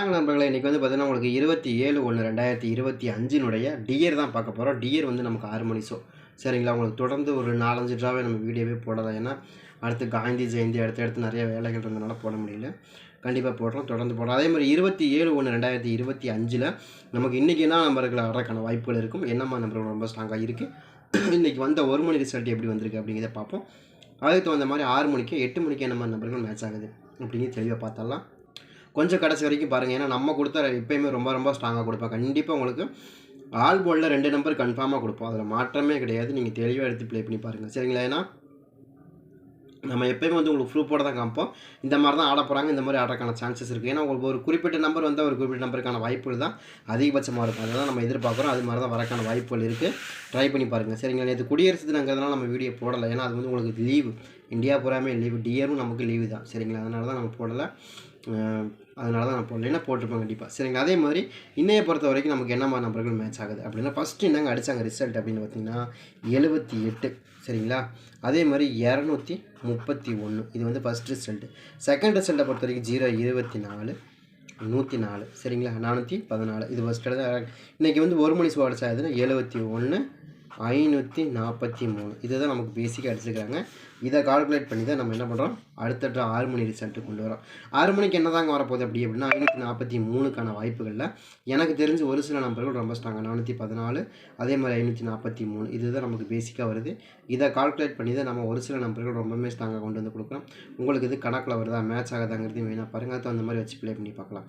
வணக்கம் நண்பர்களே இன்றைக்கி வந்து பார்த்தீங்கன்னா உங்களுக்கு இருபத்தி ஏழு ஒன்று ரெண்டாயிரத்தி இருபத்தி அஞ்சினுடைய டியர் தான் பார்க்க போகிறோம் டியர் வந்து நமக்கு ஆறு மணி ஷோ சரிங்களா? உங்களுக்கு தொடர்ந்து ஒரு நாலஞ்சு ட்ராவே நம்ம வீடியோவே போடலாம். ஏன்னா அடுத்து காந்தி ஜெயந்தி அடுத்து அடுத்து நிறைய வேலைகள் இருந்தனால போட முடியல. கண்டிப்பாக போடுறோம் தொடர்ந்து போடுறோம் அதே மாதிரி இருபத்தி ஏழு ஒன்று ரெண்டாயிரத்தி இருபத்தி அஞ்சில் நமக்கு இன்றைக்கி என்ன நம்பர்கள் வரக்கான வாய்ப்புகள் இருக்கும்? என்னம்மா நம்பர்கள் ரொம்ப ஸ்ட்ராங்காக இருக்குது இன்றைக்கி வந்த ஒரு மணி ரிசல்ட் எப்படி வந்திருக்கு அப்படிங்கிறத பார்ப்போம். அதுக்கு தகுந்த மாதிரி ஆறு மணிக்கு எட்டு மணிக்கு என்ன மாதிரி நம்பர்கள் மேட்ச் ஆகுது அப்படிங்கிறது தெளிவாக பார்த்தாலாம் கொஞ்சம் கடைசி வரைக்கும் பாருங்கள் ஏன்னா நம்ம கொடுத்த எப்பயுமே ரொம்ப ரொம்ப ஸ்ட்ராங்காக கொடுப்போம் கண்டிப்பாக உங்களுக்கு ஆல் போர்டில் ரெண்டு நம்பர் கன்ஃபார்மாக கொடுப்போம் அதில் மாற்றமே கிடையாது. நீங்கள் தெளிவாக எடுத்து ப்ளே பண்ணி பாருங்கள் சரிங்களா ஏன்னா நம்ம எப்பயுமே வந்து உங்களுக்கு ப்ரூஃபோட தான் காமிப்போம் இந்த மாதிரி தான் ஆட போகிறாங்க இந்த மாதிரி ஆடுறதுக்கான சான்சஸ் இருக்குது ஏன்னா உங்களுக்கு ஒரு குறிப்பிட்ட நம்பர் வந்து ஒரு குறிப்பிட்ட நம்பருக்கான வாய்ப்புகள் தான் அதிகபட்சமாக இருக்கும். அதை தான் நம்ம எதிர்பார்க்குறோம். அது மாதிரி தான் வரக்கான வாய்ப்புகள் இருக்குது ட்ரை பண்ணி பாருங்கள் சரிங்களா நேற்று குடியரசு தினங்கிறதுனால நம்ம வீடியோ போடலை. ஏன்னா அது வந்து உங்களுக்கு லீவு இந்தியா பூராமே லீவு டியரும் நமக்கு லீவு தான். சரிங்களா அதனால தான் நம்ம போடலை. அதனால தான் நான் போடல போட்டிருப்பேன் கண்டிப்பாக சரிங்களா அதே மாதிரி இன்னையை பொறுத்த வரைக்கும் நமக்கு என்ன மாதிரி நம்பர்கள் மேட்ச் ஆகுது அப்படின்னா ஃபஸ்ட்டு என்னங்க அடித்தாங்க ரிசல்ட் அப்படின்னு பார்த்தீங்கன்னா எழுபத்தி எட்டு. சரிங்களா? அதே மாதிரி இரநூத்தி முப்பத்தி ஒன்று இது வந்து ஃபஸ்ட் ரிசல்ட்டு செகண்ட் ரிசல்ட்டை பொறுத்த வரைக்கும் ஜீரோ இருபத்தி நாலு நூற்றி நாலு. சரிங்களா? நானூற்றி பதினாலு. இது ஃபஸ்ட்டு தான். இன்றைக்கி வந்து ஒரு மணி ஷோ அடிச்சாதுன்னா எழுபத்தி ஒன்று ஐநூற்றி நாற்பத்தி மூணு. இதுதான் நமக்கு பேசிக்காக அடிச்சுக்கிறாங்க இதை கால்குலேட் பண்ணி தான் நம்ம என்ன பண்ணுறோம் அடுத்தடுத்த ஆறு மணி ரிசல்ட்டு கொண்டு வரோம். ஆறு மணிக்கு என்ன தாங்க வரப்போகுது அப்படி அப்படின்னா ஐநூற்றி நாற்பத்தி மூணுக்கான வாய்ப்புகளில் எனக்கு தெரிஞ்சு ஒரு சில நம்பர்கள் ரொம்ப ஸ்ட்ராங்காக நானூற்றி பதினாலு அதே மாதிரி ஐநூற்றி நாற்பத்தி மூணு இதுதான் நமக்கு பேசிக்காக வருது. இதை கால்குலேட் பண்ணி தான் நம்ம ஒரு சில நம்பர்கள் ரொம்பவே ஸ்ட்ராங்காக கொண்டு வந்து கொடுக்குறோம். உங்களுக்கு இது கணக்கில் வருதா மேட்ச் ஆகுதாங்கிறது மெயினாக பாருங்கள் அது அந்த மாதிரி வச்சு ப்ளே பண்ணி பார்க்கலாம்.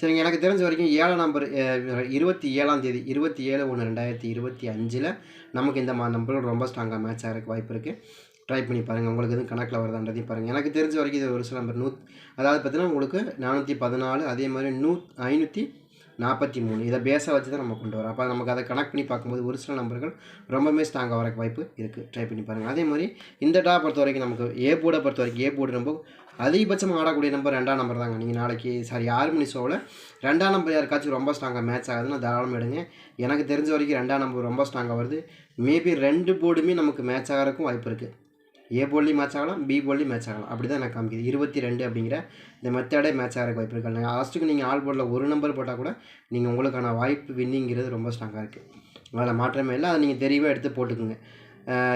சரிங்க எனக்கு தெரிஞ்ச வரைக்கும் ஏழாம் நம்பர் இருபத்தி ஏழாம் தேதி இருபத்தி ஏழு ஒன்று ரெண்டாயிரத்தி இருபத்தி அஞ்சில் நமக்கு இந்த மா நம்பர்கள் ரொம்ப ஸ்ட்ராங்காக மேட்ச் ஆகிறதுக்கு வாய்ப்பு இருக்குது ட்ரை பண்ணி பாருங்கள் உங்களுக்கு எதுவும் கணக்கில் வருதான்றதையும் பாருங்கள் எனக்கு தெரிஞ்ச வரைக்கும் இது ஒரு சில நம்பர் நூத் அதாவது பார்த்தீங்கன்னா உங்களுக்கு நானூற்றி பதினாலு அதே மாதிரி நூ ஐநூற்றி நாற்பத்தி மூணு இதை பேஸாக வச்சு தான் நம்ம கொண்டு வரோம். அப்போ நமக்கு அதை கனெக்ட் பண்ணி பார்க்கும்போது ஒரு சில நம்பர்கள் ரொம்பவே ஸ்ட்ராங்காக வரக்கு வாய்ப்பு இருக்குது ட்ரை பண்ணி பாருங்கள் அதே மாதிரி இந்த டா பொறுத்த வரைக்கும் நமக்கு ஏ போர்டை பொறுத்த வரைக்கும் ஏ போர்டு ரொம்ப அதிகபட்சமாக ஆடக்கூடிய நம்பர் ரெண்டாம் நம்பர் தாங்க. நீங்கள் நாளைக்கு சாரி ஆறு மணி ஷோவில் ரெண்டாம் நம்பர் யாருக்காச்சும் ரொம்ப ஸ்ட்ராங்காக மேட்ச் ஆகுதுன்னா தாராளம் எடுங்க. எனக்கு தெரிஞ்ச வரைக்கும் ரெண்டாம் நம்பர் ரொம்ப ஸ்ட்ராங்காக வருது. மேபி ரெண்டு போர்டுமே நமக்கு மேட்ச் ஆகிறதுக்கும் வாய்ப்பு இருக்குது ஏ போலி மேட்ச் ஆகலாம் பி போலி மேட்ச் ஆகலாம். அப்படி தான் எனக்கு காமிக்குது. இருபத்தி ரெண்டு அப்படிங்கிற இந்த மெத்தடே மேட்ச் ஆகிறக்கு வாய்ப்பு இருக்கு. லாஸ்ட்டுக்கு நீங்கள் ஆல் போர்டில் ஒரு நம்பர் போட்டால் கூட நீங்கள் உங்களுக்கான வாய்ப்பு வின்னிங்கிறது ரொம்ப ஸ்ட்ராங்காக இருக்குது அதில் மாற்றமே இல்லை. அதை நீங்கள் தெளிவாக எடுத்து போட்டுக்குங்க.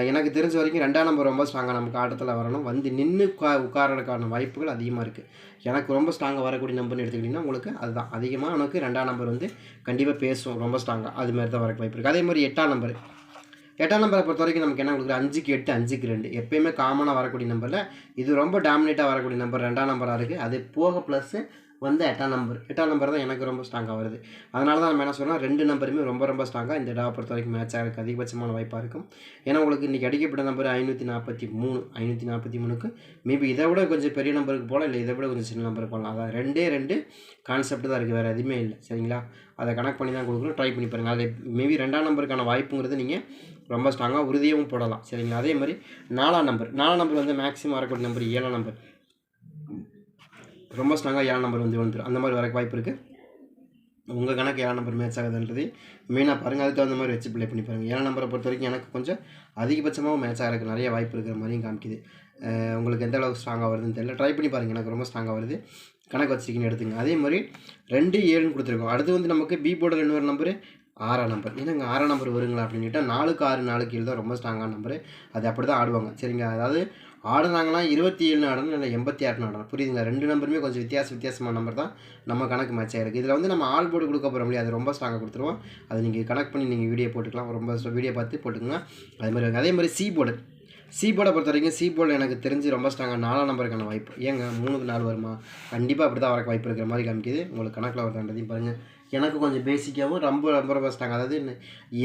எனக்கு தெரிஞ்ச வரைக்கும் ரெண்டாம் நம்பர் ரொம்ப ஸ்ட்ராங்காக நமக்கு ஆட்டத்தில் வரணும். வந்து நின்று உட்கா உட்காரதுக்கான வாய்ப்புகள் அதிகமாக இருக்குது எனக்கு ரொம்ப ஸ்ட்ராங்காக வரக்கூடிய நம்பர்னு எடுத்துக்கிட்டிங்கன்னா உங்களுக்கு அதுதான். அதிகமாக உனக்கு ரெண்டாம் நம்பர் வந்து கண்டிப்பாக பேசும். ரொம்ப ஸ்ட்ராங்காக அது மாதிரி தான் வரக்கு வாய்ப்பு இருக்குது அதே மாதிரி எட்டாம் நம்பர் எட்டாம் நம்பரை பொறுத்த வரைக்கும் நமக்கு என்ன கொடுக்குற அஞ்சுக்கு எட்டு அஞ்சுக்கு ரெண்டு. எப்பயுமே காமனாக வரக்கூடிய நம்பரில் இது ரொம்ப டாமினேட்டாக வரக்கூடிய நம்பர் ரெண்டாம் நம்பராக இருக்குது அது போக ப்ளஸ்ஸு வந்து எட்டாம் நம்பர். எட்டாம் நம்பர் தான் எனக்கு ரொம்ப ஸ்ட்ராங்காக வருது. அதனால தான் நம்ம என்ன சொன்னால் ரெண்டு நம்பருமே ரொம்ப ரொம்ப ஸ்ட்ராங்காக இந்த டாவை பொறுத்த வரைக்கும் மேட்ச் ஆகிறதுக்கு அதிகபட்சமான வாய்ப்பாக இருக்கும். ஏன்னா உங்களுக்கு இன்றைக்கி அடிக்கப்பட்ட நம்பர் ஐநூற்றி நாற்பத்தி மூணு ஐநூற்றி நாற்பத்தி மூணுக்கு மேபி இதை விட கொஞ்சம் பெரிய நம்பருக்கு போகலாம் இல்லை இதை விட கொஞ்சம் சின்ன நம்பருக்கு போகலாம். அதான் ரெண்டே ரெண்டு கான்செப்ட் தான் இருக்குது வேறு எதுவுமே இல்லை. சரிங்களா? அதை கனெக்ட் பண்ணி தான் கொடுக்குறோம் ட்ரை பண்ணி பாருங்கள் அது மேபி ரெண்டாம் நம்பருக்கான வாய்ப்புங்கிறது நீங்கள் ரொம்ப ஸ்ட்ராங்காக உறுதியாகவும் போடலாம். சரிங்களா? அதே மாதிரி நாலாம் நம்பர் நாலாம் நம்பர் வந்து மேக்ஸிமம் வரக்கூடிய நம்பர் ஏழாம் நம்பர் ரொம்ப ஸ்ட்ராங்காக ஏழாம் நம்பர் வந்து வந்துடும் அந்த மாதிரி வரக்கு வாய்ப்பு இருக்குது உங்கள் கணக்கு ஏழாம் நம்பர் மேட்ச் ஆகுதுன்றது மெயினாக பாருங்கள் அதுக்கு தகுந்த மாதிரி வச்சு ப்ளே பண்ணி பாருங்கள் ஏழாம் நம்பரை பொறுத்த வரைக்கும் எனக்கு கொஞ்சம் அதிகபட்சமாக மேட்ச் ஆகிறதுக்கு நிறைய வாய்ப்பு இருக்கிற மாதிரியும் காமிக்குது. உங்களுக்கு எந்த அளவுக்கு ஸ்ட்ராங்காக வருதுன்னு தெரியல. ட்ரை பண்ணி பாருங்கள் எனக்கு ரொம்ப ஸ்ட்ராங்காக வருது. கணக்கு வச்சுக்கின்னு எடுத்துங்க. அதே மாதிரி ரெண்டு ஏழுன்னு கொடுத்துருக்கோம். அடுத்து வந்து நமக்கு பி போர்டில் இன்னொரு நம்பரு ஆறாம் நம்பர் என்னங்க ஆறாம் நம்பர் வருங்களா அப்படின்னு கேட்டால் நாலுக்கு ஆறு நாலுக்கு ஏழு தான் ரொம்ப ஸ்ட்ராங்கான நம்பரு அது அப்படி தான் ஆடுவாங்க. சரிங்க அதாவது ஆடுனாங்கன்னா இருபத்தி ஏழு ஆடணும் இல்லை எண்பத்தி ஆறுனு ஆடணும் புரியுதுங்க ரெண்டு நம்பருமே கொஞ்சம் வித்தியாச வித்தியாசமான நம்பர் தான் நம்ம கணக்கு மேட்ச் ஆகிருக்கு இதில் வந்து நம்ம ஆல் போர்டு கொடுக்க போகிற முடியாது அது ரொம்ப ஸ்ட்ராங்காக கொடுத்துருவோம். அதை நீங்கள் கனெக்ட் பண்ணி நீங்கள் வீடியோ போட்டுக்கலாம். ரொம்ப வீடியோ பார்த்து போட்டுக்கோங்க. அதே மாதிரி அதே மாதிரி சி போர்டு சி போர்டை பொறுத்த வரைக்கும் சி போர்டு எனக்கு தெரிஞ்சு ரொம்ப ஸ்ட்ராங்காக நாலாம் நம்பருக்கான வாய்ப்பு. ஏங்க மூணுக்கு நாலு வருமா? கண்டிப்பாக அப்படி தான் வரக்கு வாய்ப்பு இருக்கிற மாதிரி காமிக்குது. உங்களுக்கு கணக்கில் வருதான்றதையும் பாருங்கள் எனக்கு கொஞ்சம் பேசிக்காகவும் ரொம்ப ரொம்ப ரொம்ப ஸ்ட்ராங் அதாவது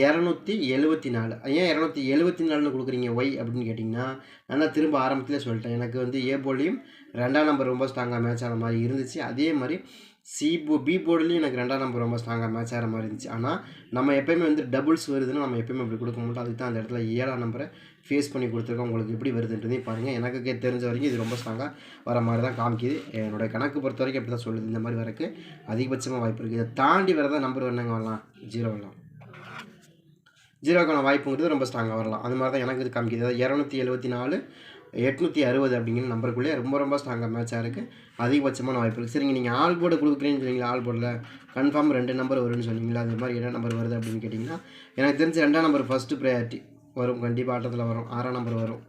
இரநூத்தி எழுபத்தி நாலு ஏன் இரநூத்தி எழுபத்தி நாலுன்னு கொடுக்குறீங்க ஒய் அப்படின்னு கேட்டிங்கன்னா நான் தான் திரும்ப ஆரம்பத்திலே சொல்லிட்டேன். எனக்கு வந்து ஏ போலியும் ரெண்டாம் நம்பர் ரொம்ப ஸ்ட்ராங்காக மேட்ச் ஆன மாதிரி இருந்துச்சு. அதே மாதிரி சி போ பி போர்டுலேயும் எனக்கு ரெண்டாம் நம்பர் ரொம்ப ஸ்ட்ராங்காக மேட்ச் ஆகிற மாதிரி இருந்துச்சு. ஆனால் நம்ம எப்பயுமே வந்து டபுள்ஸ் வருதுன்னா நம்ம எப்பயுமே அப்படி கொடுக்க மாட்டோம். அதுக்கு தான் அந்த இடத்துல ஏழாம் நம்பரை ஃபேஸ் பண்ணி கொடுத்துருக்கோம். உங்களுக்கு எப்படி வருதுன்றதையும் பாருங்கள் எனக்கு தெரிஞ்ச வரைக்கும் இது ரொம்ப ஸ்ட்ராங்காக வர மாதிரி தான் காமிக்குது. என்னோடய கணக்கு பொறுத்த வரைக்கும் அப்படி தான் சொல்லுது. இந்த மாதிரி வரக்கு அதிகபட்சமாக வாய்ப்பு இருக்குது. இதை தாண்டி வரதான் நம்பர் என்னங்க வரலாம். ஜீரோ வரலாம். ஜீரோக்கான வாய்ப்புங்கிறது ரொம்ப ஸ்ட்ராங்காக வரலாம். அது மாதிரி தான் எனக்கு இது காமிக்குது. அதாவது இரநூத்தி எழுபத்தி நாலு எட்நூற்றி அறுபது அப்படிங்கிற நம்பருக்குள்ளே ரொம்ப ரொம்ப ஸ்ட்ராங்காக மேட்சாக இருக்குது அதிகபட்சமான வாய்ப்பு இருக்குது சரிங்க நீங்கள் ஆல் போர்டு கொடுக்குறீங்கன்னு சொன்னீங்களா? ஆல் போர்டில் கன்ஃபார்ம் ரெண்டு நம்பர் வரும்னு சொன்னீங்களா? அது மாதிரி என்ன நம்பர் வருது அப்படின்னு கேட்டிங்கன்னா எனக்கு தெரிஞ்ச ரெண்டாம் நம்பர் ஃபஸ்ட்டு ப்ரையாரிட்டி வரும். கண்டிப்பாக ஆட்டத்தில் வரும். ஆறாம் நம்பர் வரும்.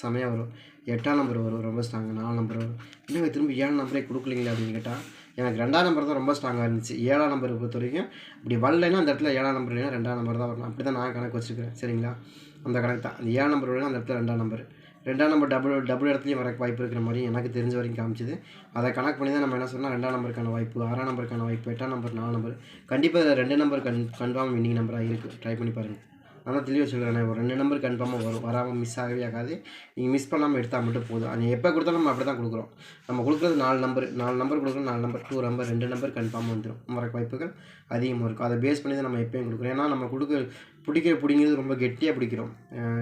செமையாக வரும். எட்டாம் நம்பர் வரும். ரொம்ப ஸ்ட்ராங்காக நாலு நம்பர் வரும். இன்னும் திரும்பி ஏழாம் நம்பரே கொடுக்கலீங்களா அப்படின்னு கேட்டால் எனக்கு ரெண்டாம் நம்பர் தான் ரொம்ப ஸ்ட்ராங்காக இருந்துச்சு. ஏழாம் நம்பர் பொறுத்த வரைக்கும் இப்படி வரலைன்னா அந்த இடத்துல ஏழாம் நம்பர் இல்லைன்னா ரெண்டாம் நம்பர் தான் வரணும். அப்படி தான் நான் கணக்கு வச்சுருக்கிறேன். சரிங்களா? அந்த கணக்கு தான். அந்த ஏழாம் நம்பர் வரலாம் அந்த இடத்துல ரெண்டாம் நம்பர் ரெண்டாம் நம்பர் டபுள் டபுள் இடத்துலையும் வர வாய்ப்பு இருக்கிற மாதிரி எனக்கு தெரிஞ்ச வரைக்கும் காமிச்சிது. அதை கணக்கு பண்ணி தான் நம்ம என்ன சொன்னால் ரெண்டாம் நம்பருக்கான வாய்ப்பு ஆறாம் நம்பருக்கான வாய்ப்பு எட்டாம் நம்பர் நாலு நம்பர் கண்டிப்பாக இதில் ரெண்டு நம்பர் கன் கன்ஃபார்ம் வின்னிங் நம்பராக இருக்குது ட்ரை பண்ணி பாருங்கள் ஆனால் தெளிவாக சொல்கிறேன் ஒரு ரெண்டு நம்பர் கன்ஃபார்மாக வரும் வராமல் மிஸ் ஆகவே ஆகாது. நீங்கள் மிஸ் பண்ணாமல் எடுத்தால் மட்டும் போதும். அது எப்போ கொடுத்தாலும் நம்ம அப்படி தான் கொடுக்குறோம். நம்ம கொடுக்குறது நாலு நம்பர் நாலு நம்பர் கொடுக்குறோம் நாலு நம்பர் டூ நம்பர் ரெண்டு நம்பர் கன்ஃபார்மாக வந்துடும் வர வாய்ப்புகள் அதிகமாக இருக்கும். அதை பேஸ் பண்ணி தான் நம்ம எப்பயும் கொடுக்குறோம். ஏன்னா நம்ம கொடுக்க பிடிக்கிற பிடிங்கிறது ரொம்ப கெட்டியாக பிடிக்கிறோம்.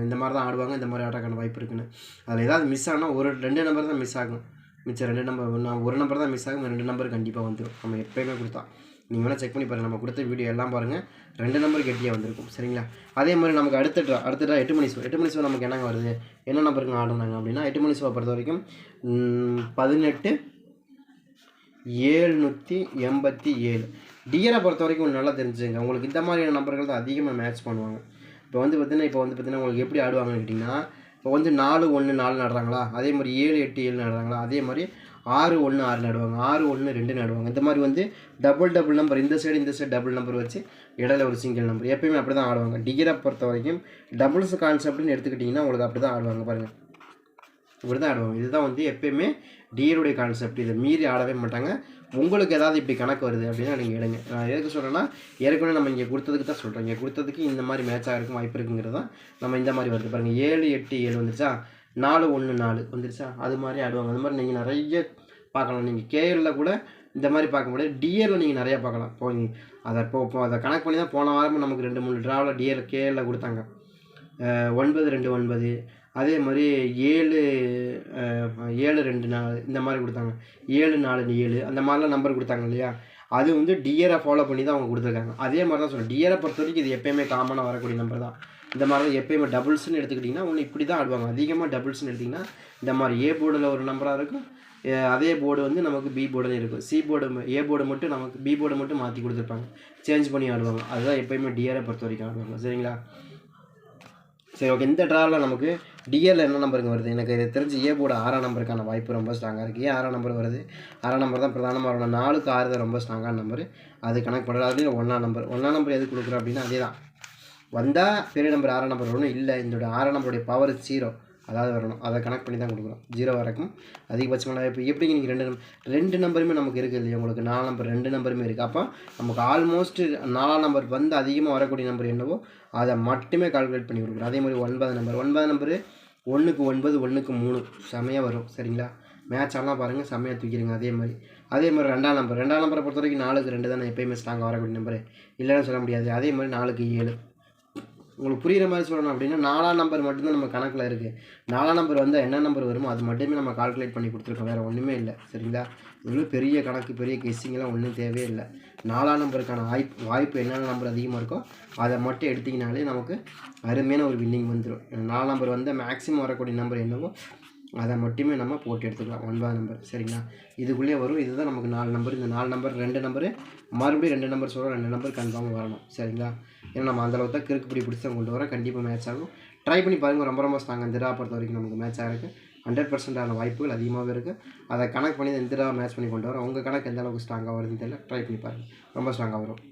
இந்த மாதிரி தான் ஆடுவாங்க இந்த மாதிரி ஆடக்கான வாய்ப்பு இருக்குன்னு. அதில் ஏதாவது மிஸ் ஆனால் ஒரு ரெண்டு நம்பர் தான் மிஸ் ஆகும். மிச்சம் ரெண்டு நம்பர் நான் ஒரு நம்பர் தான் மிஸ் ஆகும் ரெண்டு நம்பர் கண்டிப்பாக வந்துடும் நம்ம எப்பயுமே கொடுத்தா. நீங்கள் வேணால் செக் பண்ணி பாருங்கள் நம்ம கொடுத்த வீடியோ எல்லாம் பாருங்கள் ரெண்டு நம்பர் கெட்டியாக வந்திருக்கும். சரிங்களா? அதே மாதிரி நமக்கு அடுத்த ட்ரா அடுத்த ட்ரா எட்டு மணி ஷோ எட்டு மணி ஷோ நமக்கு என்னங்க வருது? என்ன நம்பருக்கு ஆடுனாங்க அப்படின்னா எட்டு மணி ஷோவை பொறுத்த வரைக்கும் பதினெட்டு ஏழ்நூற்றி எண்பத்தி ஏழு. டிஎனை பொறுத்த வரைக்கும் ஒன்று நல்லா தெரிஞ்சுங்க உங்களுக்கு இந்த மாதிரியான நம்பர்கள் தான் அதிகமாக மேட்ச் பண்ணுவாங்க. இப்போ வந்து பார்த்திங்கன்னா இப்போ வந்து பார்த்திங்கன்னா உங்களுக்கு எப்படி ஆடுவாங்கன்னு கேட்டிங்கன்னா இப்போ வந்து நாலு ஒன்று நாலு நடுறாங்களா? அதே மாதிரி ஏழு எட்டு ஏழு நடுறாங்களா? அதே மாதிரி ஆறு ஒன்று ஆறு நடுவாங்க. ஆறு ஒன்று ரெண்டு நடுவாங்க. இந்த மாதிரி வந்து டபுள் டபுள் நம்பர் இந்த சைடு இந்த சைடு டபுள் நம்பர் வச்சு இடையில ஒரு சிங்கிள் நம்பர் எப்பயுமே அப்படி தான் ஆடுவாங்க. டிகிரை பொறுத்த வரைக்கும் டபுள்ஸ் கான்செப்ட்னு எடுத்துக்கிட்டிங்கன்னா உங்களுக்கு அப்படி தான் ஆடுவாங்க பாருங்கள் இப்படி தான் ஆடுவாங்க. இதுதான் வந்து எப்பயுமே டியருடைய கான்செப்ட் இதை மீறி ஆடவே மாட்டாங்க. உங்களுக்கு ஏதாவது இப்படி கணக்கு வருது அப்படின்னா நீங்கள் எடுங்க. நான் எதுக்கு சொல்கிறேன்னா ஏற்கனவே நம்ம இங்கே கொடுத்ததுக்கு தான் சொல்கிறேன் இங்கே கொடுத்ததுக்கு இந்த மாதிரி மேட்ச் ஆகிறதுக்கு வாய்ப்பு இருக்குங்கிறது தான் நம்ம இந்த மாதிரி வருது. பாருங்கள் ஏழு எட்டு ஏழு வந்துருச்சா? நாலு ஒன்று நாலு வந்துருச்சா? அது மாதிரி ஆடுவாங்க அது மாதிரி நீங்கள் நிறைய பார்க்கலாம். நீங்கள் கேஎல்ல கூட இந்த மாதிரி பார்க்க முடியாது டிஎரில் நீங்கள் நிறையா பார்க்கலாம். இப்போ அதை இப்போ அதை கணக்கு பண்ணி தான் போன வாரமும் நமக்கு ரெண்டு மூணு ட்ராவில் டிஎல் கேஎல்ல கொடுத்தாங்க. ஒன்பது ரெண்டு ஒன்பது அதே மாதிரி ஏழு ஏழு ரெண்டு நாலு இந்த மாதிரி கொடுத்தாங்க. ஏழு நாலு ஏழு அந்த மாதிரிலாம் நம்பர் கொடுத்தாங்க இல்லையா? அது வந்து டியரை ஃபாலோ பண்ணி தான் அவங்க கொடுத்துருக்காங்க. அதே மாதிரி தான் சொல்கிறேன் டியரை பொறுத்த வரைக்கும் இது எப்பயுமே காமனாக வரக்கூடிய நம்பர் தான். இந்த மாதிரி தான் எப்பயுமே டபுள்ஸ்னு எடுத்துக்கிட்டிங்கன்னா ஒன்று இப்படி தான் ஆடுவாங்க. அதிகமாக டபுள்ஸ்னு எடுத்திங்கன்னா இந்த மாதிரி ஏ போர்டில் ஒரு நம்பராக இருக்கும். அதே போர்டு வந்து நமக்கு பி போர்டில் இருக்கும். சி போர்டு ஏ போர்டு மட்டும் நமக்கு பி போர்டு மட்டும் மாற்றி கொடுத்துருப்பாங்க. சேஞ்ச் பண்ணி ஆடுவாங்க. அதுதான் எப்பயுமே டிஆரை பொறுத்த வரைக்கும் ஆடுவாங்க. சரிங்களா? சரி ஓகே இந்த ட்ராவில் நமக்கு டிஎல் என்ன நம்பருங்க வருது? எனக்கு இது தெரிஞ்சு ஏ போர்டு ஆறாம் நம்பருக்கான வாய்ப்பு ரொம்ப ஸ்ட்ராங்காக இருக்குது ஏன் ஆறாம் நம்பர் வருது. ஆறாம் நம்பர் தான் பிரதானமாக வரணும் நாலுக்கு ஆறு தான் ரொம்ப ஸ்ட்ராங்கான நம்பர் அது கணக்கு பண்ணுறது அதுலேயும் ஒன்றாம் நம்பர் ஒன்றாம் நம்பர் எது கொடுக்குறோம் அப்படின்னா அதே தான் வந்தால் பெரிய நம்பர் ஆறாம் நம்பர் வரணும் இல்லை. இதோட ஆறாம் நம்பருடைய பவர் ஜீரோ அதாவது வரணும் அதை கனெக்ட் பண்ணி தான் கொடுக்குறோம் ஜீரோ வரைக்கும் அதிகபட்சமான இப்போ எப்படிங்க நீங்கள் ரெண்டு நம்பர் ரெண்டு நம்பருமே நமக்கு இருக்குது இல்லையா? உங்களுக்கு நாலு நம்பர் ரெண்டு நம்பருமே இருக்குது அப்போ நமக்கு ஆல்மோஸ்ட் நாலாம் நம்பர் வந்து அதிகமாக வரக்கூடிய நம்பர் என்னவோ அதை மட்டுமே கால்குலேட் பண்ணி கொடுக்குறோம் அதே மாதிரி ஒன்பது நம்பர் ஒன்பது நம்பரு ஒன்றுக்கு ஒன்பது ஒன்றுக்கு மூணு. செமையாக வரும் சரிங்களா? மேட்ச் ஆனால் பாருங்கள் செம்மையாக தூக்கிடுங்க அதே மாதிரி. அதே மாதிரி ரெண்டாம் நம்பர் ரெண்டாம் நம்பரை பொறுத்த வரைக்கும் நாலுக்கு ரெண்டு தான் எப்பயுமே ஸ்ட்ராங்காக வரக்கூடிய நம்பர் இல்லைன்னு சொல்ல முடியாது. அதே மாதிரி நாலுக்கு ஏழு. உங்களுக்கு புரிகிற மாதிரி சொல்லணும் அப்படின்னா நாலாம் நம்பர் மட்டும்தான் நம்ம கணக்கில் இருக்குது நாலாம் நம்பர் வந்தால் என்ன நம்பர் வருமோ அது மட்டுமே நம்ம கால்குலேட் பண்ணி கொடுத்துருக்கோம். வேறு ஒன்றுமே இல்லை. சரிங்களா? இவ்வளோ பெரிய கணக்கு பெரிய கெஸ்ஸிங்கெல்லாம் ஒன்றும் தேவையே இல்லை. நாலாம் நம்பருக்கான வாய்ப்பு வாய்ப்பு என்னென்ன நம்பர் அதிகமாக இருக்கோ அதை மட்டும் எடுத்திங்கனாலே நமக்கு அருமையான ஒரு வின்னிங் வந்துடும் நாலாம் நம்பர் வந்தால் மேக்ஸிமம் வரக்கூடிய நம்பர் என்னவோ அதை மட்டுமே நம்ம போட்டு எடுத்துக்கலாம். ஒன்பது நம்பர் சரிங்களா? இதுக்குள்ளேயே வரும். இதுதான் நமக்கு நாலு நம்பர் இந்த நாலு நம்பர் ரெண்டு நம்பரு மறுபடியும் ரெண்டு நம்பர் சொல்கிறோம் ரெண்டு நம்பர் கன்ஃபார்ம் வரணும். சரிங்களா? ஏன்னா நம்ம அந்த அளவுக்கு தான் கிறுக்கு பிடி பிடிச்சி தான் கொண்டு வரோம். கண்டிப்பாக மேட்ச் ஆகும். ட்ரை பண்ணி பாருங்கள் ரொம்ப ரொம்ப ஸ்ட்ராங் இந்த தடவை பொறுத்த வரைக்கும் நமக்கு மேட்ச் ஆகிருக்கு ஹண்ட்ரட் பர்சன்டான வாய்ப்புகள் அதிகமாகவே இருக்குது அதை கணக்கு பண்ணி இந்த தடவை மேட்ச் பண்ணி கொண்டு வரோம். உங்கள் கணக்கு எந்த அளவுக்கு ஸ்ட்ராங்காக வருதுன்னு தெரியல. ட்ரை பண்ணி பாருங்கள் ரொம்ப ஸ்ட்ராங்காக வரும்.